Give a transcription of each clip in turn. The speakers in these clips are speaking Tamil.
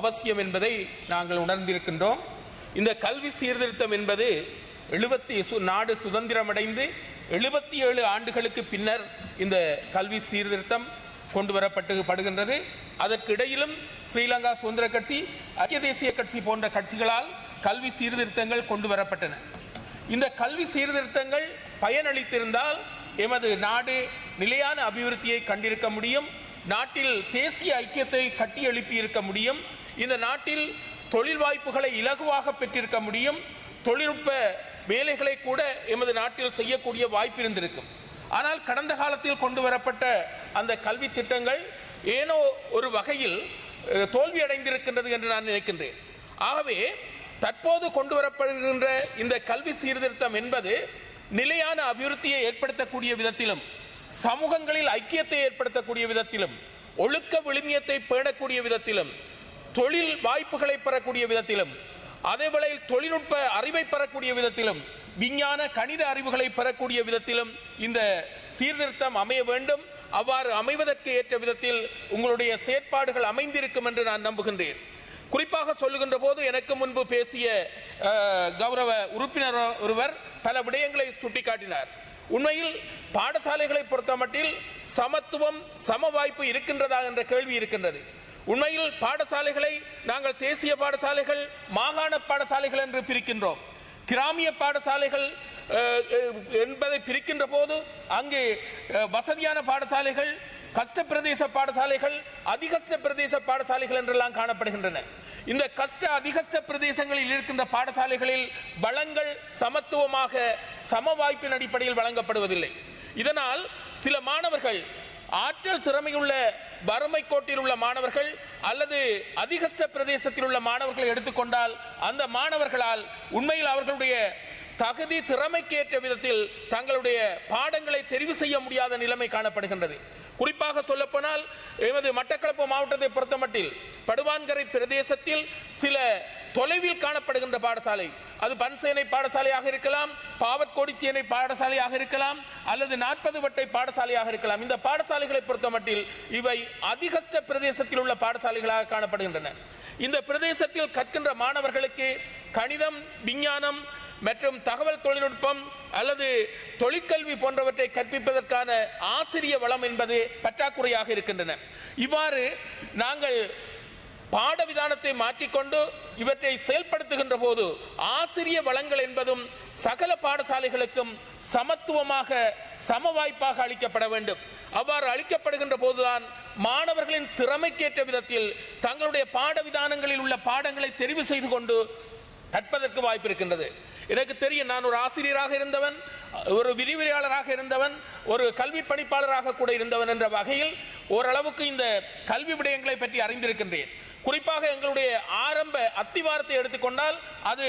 அவசியம் என்பதை நாங்கள் உணர்ந்திருக்கின்றோம். இந்த கல்வி சீர்திருத்தம் என்பது எழுபத்தி சு- நாடு சுதந்திரமடைந்து எழுபத்தி ஏழு ஆண்டுகளுக்கு பின்னர் இந்த கல்வி சீர்திருத்தம் கொண்டு வரப்பட்டு படுகின்றது அதற்கிடையிலும் ஸ்ரீலங்கா சுதந்திர கட்சி ஐக்கிய தேசிய கட்சி போன்ற கட்சிகளால் கல்வி சீர்திருத்தங்கள் கொண்டு வரப்பட்டன இந்த கல்வி சீர்திருத்தங்கள் பயனளித்திருந்தால் எமது நாடு நிலையான அபிவிருத்தியை கண்டிருக்க முடியும். நாட்டில் தேசிய ஐக்கியத்தை கட்டியெழுப்பியிருக்க இருக்க முடியும். இந்த நாட்டில் தொழில் வாய்ப்புகளை இலகுவாக பெற்றிருக்க முடியும். தொழில்நுட்ப வேலைகளை கூட எமது நாட்டில் செய்யக்கூடிய வாய்ப்பு இருந்திருக்கும். ஆனால் கடந்த காலத்தில் கொண்டு வரப்பட்ட அந்த கல்வி திட்டங்கள் ஏனோ ஒரு வகையில் தோல்வியடைந்திருக்கின்றது தோல்வி அடைந்திருக்கின்றது என்று நான் நினைக்கின்றேன். ஆகவே தற்போது கொண்டு வரப்படுகின்ற இந்த கல்வி சீர்திருத்தம் என்பது நிலையான அபிவிருத்தியை ஏற்படுத்தக்கூடிய விதத்திலும் சமூகங்களில் ஐக்கியத்தை ஏற்படுத்தக்கூடிய விதத்திலும் ஒழுக்க விழுமியத்தை பேணக்கூடிய விதத்திலும் தொழில் வாய்ப்புகளை பெறக்கூடிய விதத்திலும் அதே தொழில்நுட்ப அறிவை பெறக்கூடிய விதத்திலும் விஞ்ஞான கணித அறிவுகளை பெறக்கூடிய விதத்திலும் இந்த சீர்திருத்தம் அமைய வேண்டும். அவ்வாறு அமைவதற்கு ஏற்ற விதத்தில் உங்களுடைய செயற்பாடுகள் அமைந்திருக்கும் என்று நான் நம்புகின்றேன். குறிப்பாக சொல்லுகின்ற போது எனக்கு முன்பு பேசிய கௌரவ உறுப்பினர் ஒருவர் பல விடயங்களை சுட்டிக்காட்டினார். உண்மையில் பாடசாலைகளை பொறுத்தமட்டில் சமத்துவம் சம வாய்ப்பு இருக்கின்றதா என்ற கேள்வி இருக்கின்றது. உண்மையில் பாடசாலைகளை நாங்கள் தேசிய பாடசாலைகள் மாகாண பாடசாலைகள் என்று பிரிக்கின்றோம். கிராமிய பாடசாலைகள் என்பதை பிரிக்கின்ற போது அங்கே வசதியான பாடசாலைகள் கஷ்ட பிரதேச பாடசாலைகள் அதிகஷ்ட பிரதேச பாடசாலைகள் என்றெல்லாம் காணப்படுகின்றன. இந்த கஷ்ட அதிகஷ்ட பிரதேசங்களில் இருக்கின்ற பாடசாலைகளில் வளங்கள் சமத்துவமாக சம வாய்ப்பின் அடிப்படையில் வழங்கப்படுவதில்லை. இதனால் சில மாணவர்கள் ஆற்றல் திறமையுள்ள வறுமை கோட்டில் உள்ள மாணவர்கள் அல்லது அதிகஷ்ட பிரதேசத்தில் உள்ள மாணவர்களை எடுத்துக்கொண்டால் அந்த மாணவர்களால் உண்மையில் அவர்களுடைய தகுதி திறமைக்கு ஏற்ற விதத்தில் தங்களுடைய பாடங்களை தெரிவு செய்ய முடியாத நிலைமை காணப்படுகின்றது. குறிப்பாக சொல்லப்போனால் எமது மட்டக்களப்பு மாவட்டத்தை பொறுத்தமட்டில் படுவான்கரை பிரதேசத்தில் சில தொலைவில் காணப்படுகின்ற பாடசாலை. அது பன்சேனை பாடசாலையாக இருக்கலாம் பாவற்கோடிச்சேனை பாடசாலையாக இருக்கலாம் அல்லது நாற்பது வட்டை பாடசாலையாக இருக்கலாம். இந்த பாடசாலைகளை பொறுத்தமட்டில் இவை அதிகஷ்ட பிரதேசத்தில் உள்ள பாடசாலைகளாக காணப்படுகின்றன. இந்த பிரதேசத்தில் கற்கின்ற மாணவர்களுக்கு கணிதம் விஞ்ஞானம் மற்றும் தகவல் தொழில்நுட்பம் அல்லது தொழிற்கல்வி போன்றவற்றை கற்பிப்பதற்கான ஆசிரிய வளம் என்பது பற்றாக்குறையாக இருக்கின்றன. இவ்வாறு நாங்கள் பாட விதானத்தை மாற்றிக்கொண்டு இவற்றை செயல்படுத்துகின்ற போது ஆசிரிய வளங்கள் என்பதும் சகல பாடசாலைகளுக்கும் சமத்துவமாக சம வாய்ப்பாக அளிக்கப்பட வேண்டும். அவ்வாறு அளிக்கப்படுகின்ற போதுதான் மாணவர்களின் திறமைக்கேற்ற விதத்தில் தங்களுடைய பாட விதானங்களில் உள்ள பாடங்களை தெரிவு செய்து கொண்டு கற்பதற்கு வாய்ப்பு இருக்கின்றது. எனக்கு தெரியும் நான் ஒரு ஆசிரியராக இருந்தவன் ஒரு விரிவுரையாளராக இருந்தவன் ஒரு கல்வி பணிப்பாளராக கூட இருந்தவன் என்ற வகையில் ஓரளவுக்கு இந்த கல்வி விடயங்களை பற்றி அறிந்திருக்கின்றேன். குறிப்பாக எங்களுடைய ஆரம்ப அத்திவாரத்தை எடுத்துக்கொண்டால் அது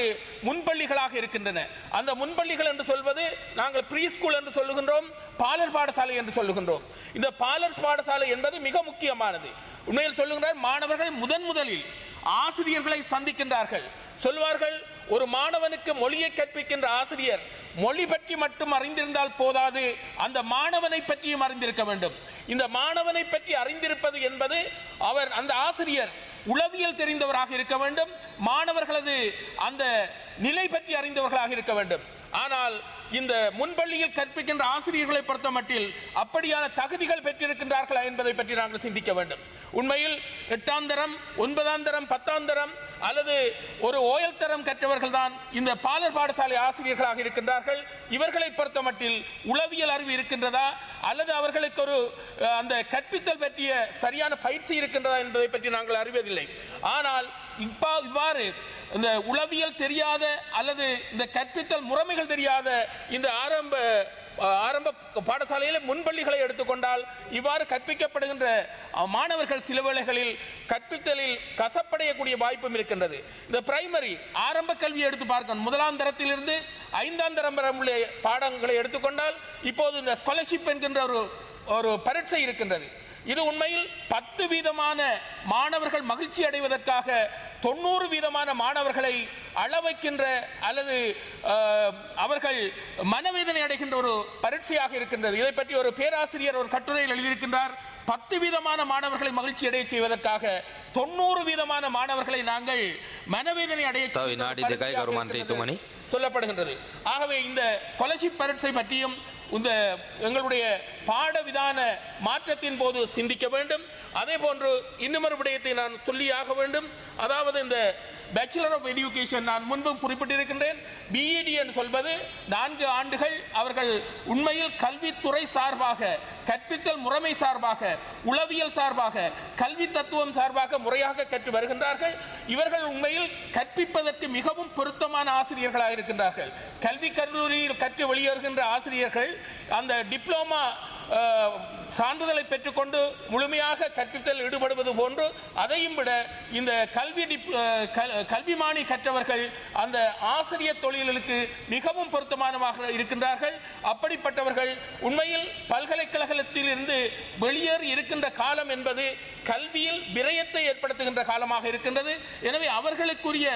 முன்பள்ளிகளாக இருக்கின்றன. அந்த முன்பள்ளிகள் என்று சொல்வது நாங்கள் ப்ரீ ஸ்கூல் என்று சொல்லுகின்றோம் பாலர் பாடசாலை என்று சொல்லுகின்றோம். இந்த பாலர் பாடசாலை என்பது மிக முக்கியமானது. உண்மையில் சொல்லுகின்றார் மாணவர்கள் முதன் முதலில் ஆசிரியர்களை சந்திக்கின்றார்கள். சொல்வார்கள் ஒரு மாணவனுக்கு மொழியை கற்பிக்கின்ற ஆசிரியர் மொழி பற்றி மட்டும் அறிந்திருந்தால் போதாது அந்த மாணவனை பற்றியும் அறிந்திருக்க வேண்டும். இந்த மாணவனை பற்றி அறிந்திருப்பது என்பது அவர் அந்த ஆசிரியர் உளவியல் தெரிந்தவராக இருக்க வேண்டும். மாணவர்களது அந்த நிலை பற்றி அறிந்தவர்களாக இருக்க வேண்டும். ஆனால் இந்த முன்பள்ளியில் கற்பிக்கின்ற ஆசிரியர்களை பொறுத்த மட்டில் அப்படியான தகுதிகள் பெற்றிருக்கின்றார்களா என்பதை பற்றி நாங்கள் சிந்திக்க வேண்டும். உண்மையில் எட்டாம் தரம் ஒன்பதாம் தரம் பத்தாம் தரம் அல்லது ஒரு ஓயல் தரம் கற்றவர்கள் தான் இந்த பாலர் பாடசாலை ஆசிரியர்களாக இருக்கின்றார்கள். இவர்களை பொறுத்த மட்டில் உளவியல் அறிவு இருக்கின்றதா அல்லது அவர்களுக்கு ஒரு அந்த கற்பித்தல் பற்றிய சரியான பயிற்சி இருக்கின்றதா என்பதை பற்றி நாங்கள் அறிவதில்லை. ஆனால் இப்பா இவ்வாறு இந்த உளவியல் தெரியாத அல்லது இந்த கற்பித்தல் முறைமைகள் தெரியாத இந்த ஆரம்ப ஆரம்ப பாடசாலையில் முன்பள்ளிகளை எடுத்துக்கொண்டால் இவ்வாறு கற்பிக்கப்படுகின்ற மாணவர்கள் சில வேளைகளில் கற்பித்தலில் கசப்படையக்கூடிய வாய்ப்பும் இருக்கின்றது. இந்த பிரைமரி ஆரம்ப கல்வியை எடுத்து பார்க்கணும். முதலாம் தரத்திலிருந்து ஐந்தாம் தரம் உள்ள பாடங்களை எடுத்துக்கொண்டால் இப்போது இந்த ஸ்காலர்ஷிப் என்கின்ற ஒரு ஒரு பரீட்சை இருக்கின்றது. இது உண்மையில் பத்து வீதமான மாணவர்கள் மகிழ்ச்சி அடைவதற்காக தொண்ணூறு வீதமான மாணவர்களை அளவைக்கின்ற அல்லது அவர்கள் மனவேதனை அடைகின்ற ஒரு பரீட்சையாக இருக்கின்றது. இதை பற்றி ஒரு பேராசிரியர் ஒரு கட்டுரையில் எழுதியிருக்கின்றார். பத்து வீதமான மாணவர்களை மகிழ்ச்சி அடைய செய்வதற்காக தொண்ணூறு வீதமான மாணவர்களை நாங்கள் மனவேதனை அடைய சொல்லப்படுகின்றது. ஆகவே இந்த ஸ்காலர்ஷிப் பரீட்சை பற்றியும் இந்த எங்களுடைய பாடவிதான மாற்றத்தின் போது சிந்திக்க வேண்டும். அதே போன்று இன்னுமொரு விடயத்தை நான் சொல்லியாக வேண்டும். அதாவது இந்த பேச்சுலர் ஆஃப் எஜுகேஷன் நான் முன்பும் குறிப்பிட்டிருக்கின்றேன். பிஇடி என்று சொல்வது நான்கு ஆண்டுகள் அவர்கள் உண்மையில் கல்வித்துறை சார்பாக கற்பித்தல் முறைமை சார்பாக உளவியல் சார்பாக கல்வி தத்துவம் சார்பாக முறையாக கற்று வருகின்றார்கள். இவர்கள் உண்மையில் கற்பிப்பதற்கு மிகவும் பொருத்தமான ஆசிரியர்களாக இருக்கின்றார்கள். கல்வி கல்லூரியில் கற்று வெளியேறுகின்ற ஆசிரியர்கள் அந்த டிப்ளோமா uh, சான்றிதழை பெற்றுக்கொண்டு முழுமையாக கற்பித்தல் ஈடுபடுவது போன்று அதையும் விட இந்த கல்வி கல்- கல்விமானி கற்றவர்கள் அந்த ஆசிரியர் தொழில்களுக்கு மிகவும் பொருத்தமானமாக இருக்கின்றார்கள். அப்படிப்பட்டவர்கள் உண்மையில் பல்கலைக்கழகத்தில் இருந்து வெளியேறி இருக்கின்ற காலம் என்பது கல்வியில் விரயத்தை ஏற்படுத்துகின்ற காலமாக இருக்கின்றது. எனவே அவர்களுக்குரிய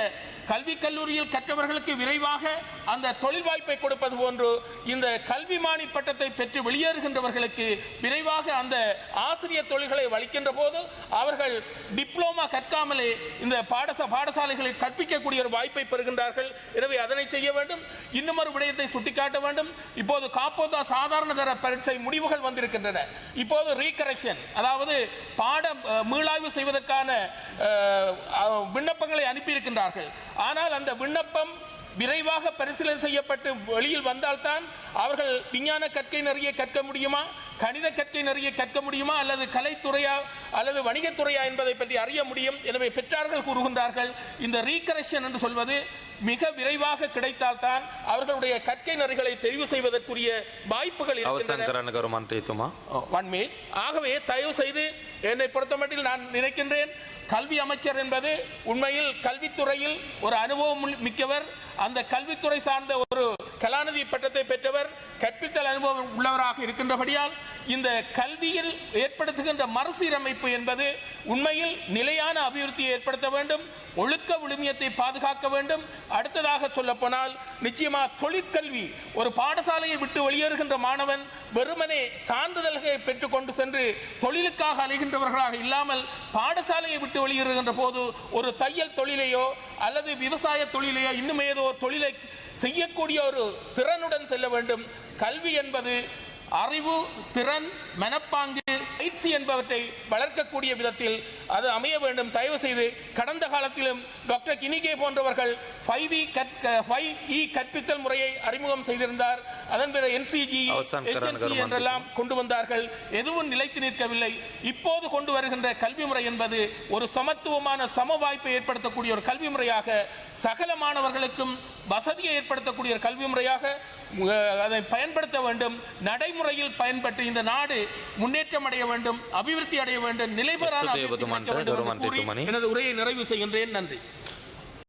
கல்வி கல்லூரியில் கற்றவர்களுக்கு விரைவாக அந்த தொழில் வாய்ப்பை கொடுப்பது போன்று இந்த கல்விமானி பட்டத்தை பெற்று வெளியேறுகின்றவர்களுக்கு விரைவாக அந்த ஆசிரியர் தொழில்களை வலிக்கின்ற போது அவர்கள் டிப்ளோமா கற்காமலே இந்த பாடச பாடசாலைகளில் கற்பிக்கக்கூடிய ஒரு வாய்ப்பை பெறுகின்றார்கள். எனவே அதனை செய்ய வேண்டும். இன்னும் ஒரு விடயத்தை சுட்டிக்காட்ட வேண்டும். இப்போது காப்போதா சாதாரண தர பரீட்சை முடிவுகள் வந்திருக்கின்றன. இப்போது ரீகரெக்ஷன் அதாவது பாடம் மீளாய்வு செய்வதற்கான விண்ணப்பங்களை அனுப்பியிருக்கின்றார்கள். ஆனால் அந்த விண்ணப்பம் விரைவாக பரிசீலனை செய்யப்பட்டு வெளியில் வந்தால்தான் அவர்கள் விஞ்ஞான கற்கை நிறைய கற்க முடியுமா? கணித கற்கை நிறைய கற்க முடியுமா? அல்லது கலைத்துறையா? அல்லது வணிகத்துறையா என்பதை பற்றி அறிய முடியும். எனவே பெற்றார்கள் கூறுகின்றார்கள் இந்த ரீகரெக்ஷன் என்று சொல்வது மிக விரைவாக கிடைத்தால்தான் அவர்களுடைய கற்கை நெறிகளை தெரிவு செய்வதற்குரிய வாய்ப்புகள் இருக்கின்றன. ஆகவே தயவு செய்து என்னை பொறுத்தமட்டில் நான் நினைக்கின்றேன் கல்வி அமைச்சர் என்பது உண்மையில் கல்வித்துறையில் ஒரு அனுபவம் மிக்கவர். அந்த கல்வித்துறை சார்ந்த ஒரு கலாநிதி பட்டத்தை பெற்றவர். கற்பித்தல் அனுபவம் உள்ளவராக இருக்கின்றபடியால் இந்த கல்வியில் ஏற்படுத்துகின்ற மறுசீரமைப்பு என்பது உண்மையில் நிலையான அபிவிருத்தியை ஏற்படுத்த வேண்டும் ஒழுக்க விழுமியத்தை பாதுகாக்க வேண்டும். அடுத்ததாக சொல்லப்போனால் நிச்சயமாக தொழிற்கல்வி ஒரு பாடசாலையை விட்டு வெளியேறுகின்ற மாணவன் வெறுமனே சான்றிதழ்களை பெற்றுக்கொண்டு சென்று தொழிலுக்காக அலைகின்றவர்களாக இல்லாமல் பாடசாலையை விட்டு வெளியேறுகின்ற போது ஒரு தையல் தொழிலையோ அல்லது விவசாய தொழிலையோ இன்னும் ஏதோ ஒரு தொழிலை செய்யக்கூடிய ஒரு திறனுடன் செல்ல வேண்டும். கல்வி என்பது அறிவு திறன் மனப்பாங்கு பயிற்சி என்பவற்றை வளர்க்கக்கூடிய விதத்தில் அது அமைய வேண்டும். தயவு செய்து கடந்த காலத்திலும் டாக்டர் கினிகே போன்றவர்கள் ஃபைவ் இ ஃபைவ் இ கற்பித்தல் முறையை அறிமுகம் செய்திருந்தார். அதன் பிறகு என்சிஜி கருமான் என்றெல்லாம் கொண்டு வந்தார்கள். எதுவும் நிலைத்து நிற்கவில்லை. இப்போது கொண்டு வருகின்ற கல்வி முறை என்பது ஒரு சமத்துவமான சம வாய்ப்பை ஏற்படுத்தக்கூடிய ஒரு கல்வி முறையாக சகல மாணவர்களுக்கும் வசதியை ஏற்படுத்தக்கூடிய ஒரு கல்வி முறையாக அதை பயன்படுத்த வேண்டும் நடைமுறையில் பயன்பட்டு இந்த நாடு முன்னேற்றம் அடைய வேண்டும் அபிவிருத்தி அடைய வேண்டும் திட்டுமணி. எனது உரையை நிறைவு செய்கின்றேன். நன்றி.